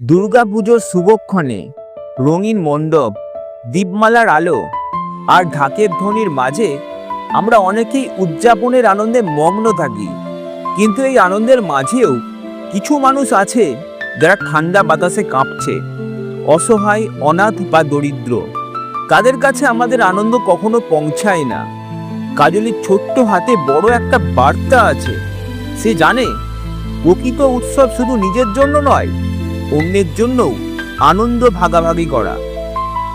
দুর্গাপুজোর শুভক্ষণে রঙিন মণ্ডপ, দীপমালার আলো আর ঢাকের ধ্বনির মাঝে আমরা অনেকেই উদযাপনের আনন্দে মগ্ন থাকি। কিন্তু এই আনন্দের মাঝেও কিছু মানুষ আছে যারা ঠান্ডা বাতাসে কাঁপছে, অসহায়, অনাথ বা দরিদ্র। তাদের কাছে আমাদের আনন্দ কখনো পৌঁছায় না। কাজলির ছোট্ট হাতে বড় একটা বার্তা আছে। সে জানে, প্রকৃত উৎসব শুধু নিজের জন্য নয় অন্যের জন্যও আনন্দ ভাগাভাগি করা।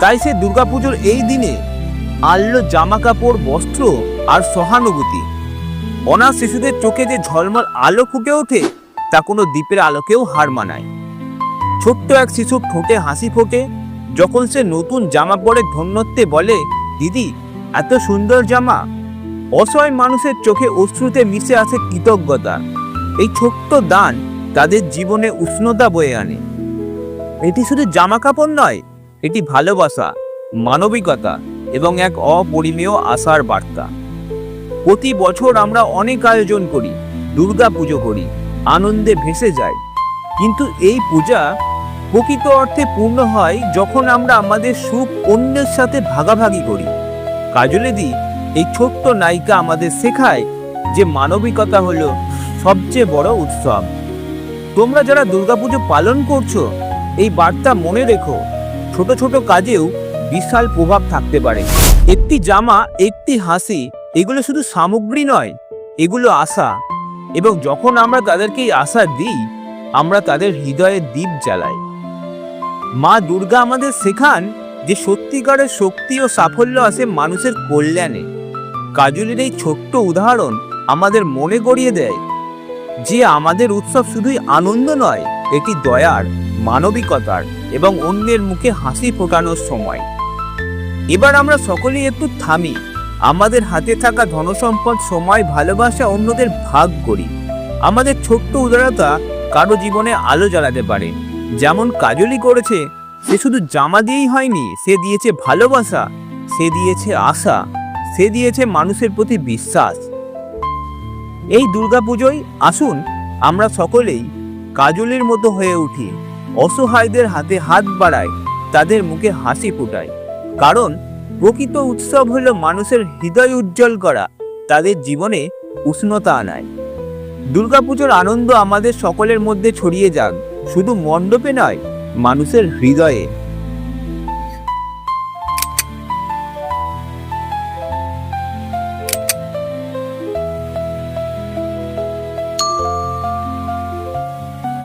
তাই সে দুর্গাপুজোর এই দিনে আল্লো জামা কাপড় বস্ত্র আর সহানুভূতি। অনাথ শিশুদের চোখে যে ঝলমল আলো ফুটে ওঠে, তা কোনো দ্বীপের আলোকেও হার মানায়। ছোট্ট এক শিশু ঠোঁটে হাসি ফোটে, যখন সে নতুন জামা পরে ধন্যত্বে বলে, দিদি, এত সুন্দর জামা। অসহায় মানুষের চোখে অশ্রুতে মিশে আসে কৃতজ্ঞতা। এই ছোট্ট দান তাদের জীবনে উষ্ণতা বয়ে আনে। এটি শুধু জামা কাপড় নয়, এটি ভালোবাসা, মানবিকতা এবং এক অপরিমেয় আশার বার্তা। প্রতি বছর আমরা অনেক আয়োজন করি দুর্গা পুজো করি, আনন্দে ভেসে যাই। কিন্তু এই পূজা প্রকৃত অর্থে পূর্ণ হয় যখন আমরা আমাদের সুখ অন্যের সাথে ভাগাভাগি করি। কাজলেদি, এই ছোট্ট নায়িকা আমাদের শেখায় যে মানবিকতা হলো সবচেয়ে বড় উৎসব। তোমরা যারা দুর্গাপুজো পালন করছ এই বার্তা মনে রেখো, ছোট ছোট কাজেও বিশাল প্রভাব থাকতে পারে। একটি জামা, একটি হাসি, এগুলো শুধু সামগ্রী নয়, এগুলো আশা। এবং যখন আমরা তাদেরকে আশা দিই, আমরা তাদের হৃদয়ে দীপ জ্বালাই। মা দুর্গা আমাদের শেখান যে সত্যিকারের শক্তি ও সাফল্য আসে মানুষের কল্যাণে। কাজলের এই ছোট্ট উদাহরণ আমাদের মনে করিয়ে দেয় যে আমাদের উৎসব শুধুই আনন্দ নয় এটি দয়ার, মানবিকতার এবং অন্যের মুখে হাসি ফোটানোর সময়। এবার আমরা সকলেই একটু থামি, আমাদের হাতে থাকা ধনসম্পদ, সময়, ভালোবাসা অন্যদের ভাগ করি। আমাদের ছোট্ট উদারতা কারও জীবনে আলো জ্বালাতে পারে। যেমন কাজলি করেছে, সে শুধু জামা দিয়েই হয়নি, সে দিয়েছে ভালোবাসা, সে দিয়েছে আশা, সে দিয়েছে মানুষের প্রতি বিশ্বাস। এই দুর্গাপুজোয় আসুন, আমরা সকলেই কাজলের মতো হয়ে উঠি। অসহায়দের হাতে হাত বাড়ায়, তাদের মুখে হাসি ফুটায়। কারণ, প্রকৃত উৎসব হল মানুষের হৃদয় উজ্জ্বল করা, তাদের জীবনে উষ্ণতা আনায়। দুর্গাপুজোর আনন্দ আমাদের সকলের মধ্যে ছড়িয়ে যাক, শুধু মণ্ডপে নয়, মানুষের হৃদয়ে।